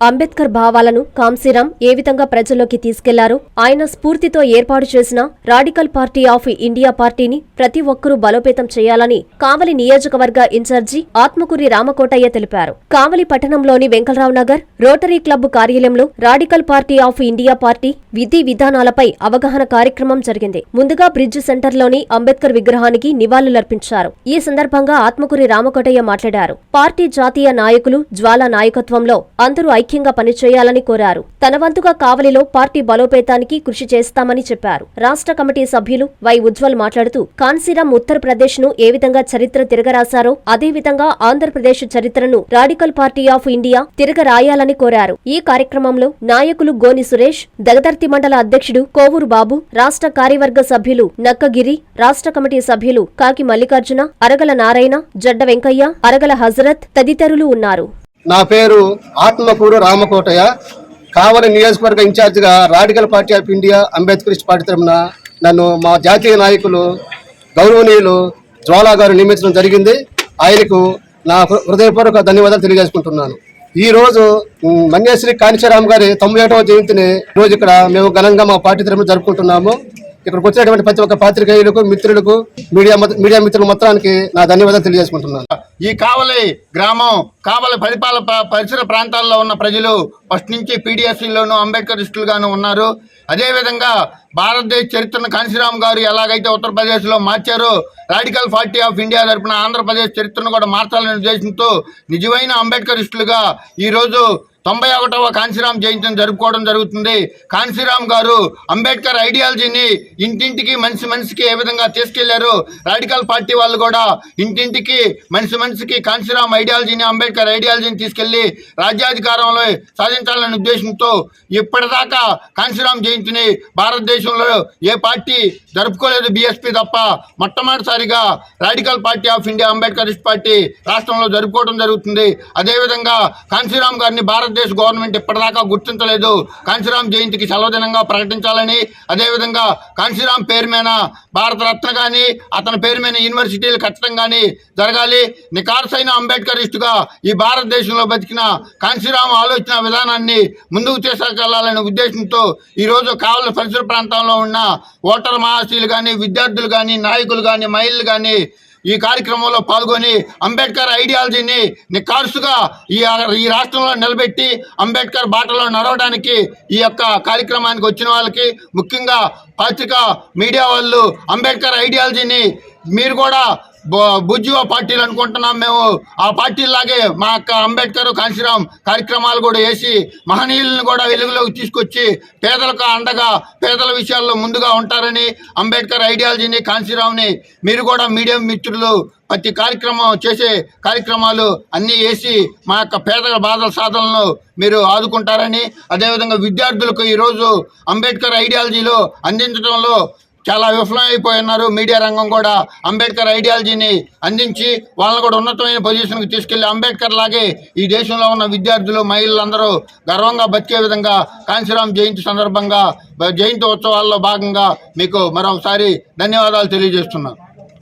అంబేద్కర్ భావాలను కాంశీరాం ఏ విధంగా ప్రజల్లోకి తీసుకెళ్ళారో ఆయన స్ఫూర్తితో ఏర్పాటు చేసిన రాడికల్ పార్టీ ఆఫ్ ఇండియా పార్టీని ప్రతి ఒక్కరూ బలోపేతం చేయాలని కావలి నియోజకవర్గ ఇన్ఛార్జి ఆత్మకూరి రామకోటయ్య తెలిపారు. కావలి పట్టణంలోని వెంకలరావు నగర్ రోటరీ క్లబ్ కార్యాలయంలో radical party of India party విధి విధానాలపై అవగాహన కార్యక్రమం జరిగింది. ముందుగా బ్రిడ్జ్ సెంటర్లోని అంబేద్కర్ విగ్రహానికి నివాళులర్పించారు. ఈ సందర్భంగా ఆత్మకూరి రామకోటయ్య మాట్లాడారు. పార్టీ జాతీయ నాయకులు జ్వాల నాయకత్వంలో అందరూ ఐక్యంగా పనిచేయాలని కోరారు. తన వంతుగా కావలిలో పార్టీ బలోపేతానికి కృషి చేస్తామని చెప్పారు. రాష్ట్ర కమిటీ సభ్యులు వై ఉజ్వల్ మాట్లాడుతూ కాన్సీరామ్ ఉత్తరప్రదేశ్ను ఏ విధంగా చరిత్ర తిరగరాశారో అదేవిధంగా ఆంధ్రప్రదేశ్ చరిత్రను రాడికల్ పార్టీ ఆఫ్ ఇండియా తిరగరాయాలని కోరారు. ఈ కార్యక్రమంలో నాయకులు గోని సురేష్ దగదర్తి మండల అధ్యక్షుడు కోవూరు బాబు రాష్ట్ర కార్యవర్గ సభ్యులు నక్కగిరి రాష్ట్ర కమిటీ సభ్యులు కాకి మల్లికార్జున అరగల నారాయణ జడ్డ వెంకయ్య అరగల హజరత్ తదితరులు ఉన్నారు. నా పేరు ఆత్మకూరు రామకోటయ్య. కావలి నియోజకవర్గ ఇన్ఛార్జిగా radical party of India Ambedkarist party తరఫున నన్ను మా జాతీయ నాయకులు గౌరవనీయులు జ్వాలా గారు నియమించడం జరిగింది. ఆయనకు నా హృదయపూర్వక ధన్యవాదాలు తెలియజేసుకుంటున్నాను. ఈ రోజు మన్యశ్రీ కాంచీరామ్ గారి తొంభై ఏటవ జయంతిని రోజు ఇక్కడ మేము ఘనంగా మా పార్టీ తరఫున జరుపుకుంటున్నాము. ఇక్కడికి వచ్చినటువంటి ప్రతి ఒక్క పాత్రికేయులకు మిత్రులకు మీడియా మీడియా మిత్రులు మొత్తానికి నా ధన్యవాదాలు తెలియజేసుకుంటున్నాను. ఈ కావలి గ్రామం కావలి పరిపాలన ప- పరిసర ప్రాంతాల్లో ఉన్న ప్రజలు ఫస్ట్ నుంచి పీడిఎస్సీలోను అంబేద్కరిస్టులుగాను ఉన్నారు. అదేవిధంగా భారతదేశ చరిత్రను కాంశీరామ్ గారు ఎలాగైతే ఉత్తరప్రదేశ్లో మార్చారో రాడికల్ పార్టీ ఆఫ్ ఇండియా తరపున ఆంధ్రప్రదేశ్ చరిత్రను కూడా మార్చాలనే ఉద్దేశంతో నిజమైన అంబేద్కరిస్టులుగా ఈరోజు తొంభై ఒకటవ కాంశీరామ్ జయంతిని జరుపుకోవడం జరుగుతుంది. కాంశీరామ్ గారు అంబేద్కర్ ఐడియాలజీని ఇంటింటికి మనిషి మనిషికి ఏ విధంగా తీసుకెళ్ళారు? రాడికల్ పార్టీ వాళ్ళు కూడా ఇంటింటికి మనిషి మనిషికి కాంశీరామ్ ఐడియాలజీని అంబేద్కర్ ఐడియాలజీని తీసుకెళ్ళి రాజ్యాధికారంలో సాధించాలనే ఉద్దేశంతో ఇప్పటిదాకా కాంశీరామ్ జయంతిని భారతదేశంలో ఏ పార్టీ జరుపుకోలేదు బీఎస్పీ తప్ప. మొట్టమొదటిసారిగా radical party of India Ambedkarist party రాష్ట్రంలో జరుపుకోవడం జరుగుతుంది. అదేవిధంగా కాంశీరామ్ గారిని ఆంధ్రప్రదేశ్ గవర్నమెంట్ ఇప్పటిదాకా గుర్తించలేదు. కాంశీరామ్ జయంతికి సెలవుదినంగా ప్రకటించాలని అదేవిధంగా కాంశీరామ్ పేరు మీద భారతరత్న కానీ అతని పేరు మీద యూనివర్సిటీలు కట్టడం కానీ జరగాలి. నికార్సైన అంబేద్కరిస్టుగా ఈ భారతదేశంలో బతికిన కాంశీరామ్ ఆలోచన విధానాన్ని ముందుకు తీసుకెళ్ళాలనే ఉద్దేశంతో ఈరోజు కావలి పరిసర ప్రాంతంలో ఉన్న ఓటర్ మహాశీలు కానీ విద్యార్థులు కానీ నాయకులు కానీ మహిళలు కానీ ఈ కార్యక్రమంలో పాల్గొని అంబేద్కర్ ఐడియాలజీని నిఖార్సుగా ఈ ఈ రాష్ట్రంలో నిలబెట్టి అంబేద్కర్ బాటలో నడవడానికి ఈ యొక్క కార్యక్రమానికి వచ్చిన వాళ్ళకి ముఖ్యంగా పత్రిక మీడియా వాళ్ళు అంబేద్కర్ ఐడియాలజీని మీరు కూడా బు- బుజ్జివ పార్టీలు అనుకుంటున్నాం మేము. ఆ పార్టీలాగే మా యొక్క అంబేద్కర్ కాంశీరామ్ కార్యక్రమాలు కూడా వేసి మహనీయులను కూడా వెలుగులోకి తీసుకొచ్చి పేదలకు అండగా పేదల విషయాల్లో ముందుగా ఉంటారని అంబేద్కర్ ఐడియాలజీని కాంశీరామ్ని మీరు కూడా మీడియం మిత్రులు ప్రతి కార్యక్రమం చేసే కార్యక్రమాలు అన్నీ వేసి మా యొక్క పేదల బాధల సాధనలను మీరు ఆదుకుంటారని అదేవిధంగా విద్యార్థులకు ఈరోజు అంబేద్కర్ ఐడియాలజీలో అందించడంలో చాలా విఫలమైపోయినారు. మీడియా రంగం కూడా అంబేద్కర్ ఐడియాలజీని అందించి వాళ్ళని కూడా ఉన్నతమైన పొజిషన్కి తీసుకెళ్ళి అంబేద్కర్ లాగే ఈ దేశంలో ఉన్న విద్యార్థులు మహిళలందరూ గర్వంగా బతికే విధంగా కాంశీరామ్ జయంతి సందర్భంగా జయంతి ఉత్సవాల్లో భాగంగా మీకు మరొకసారి ధన్యవాదాలు తెలియజేస్తున్నాను.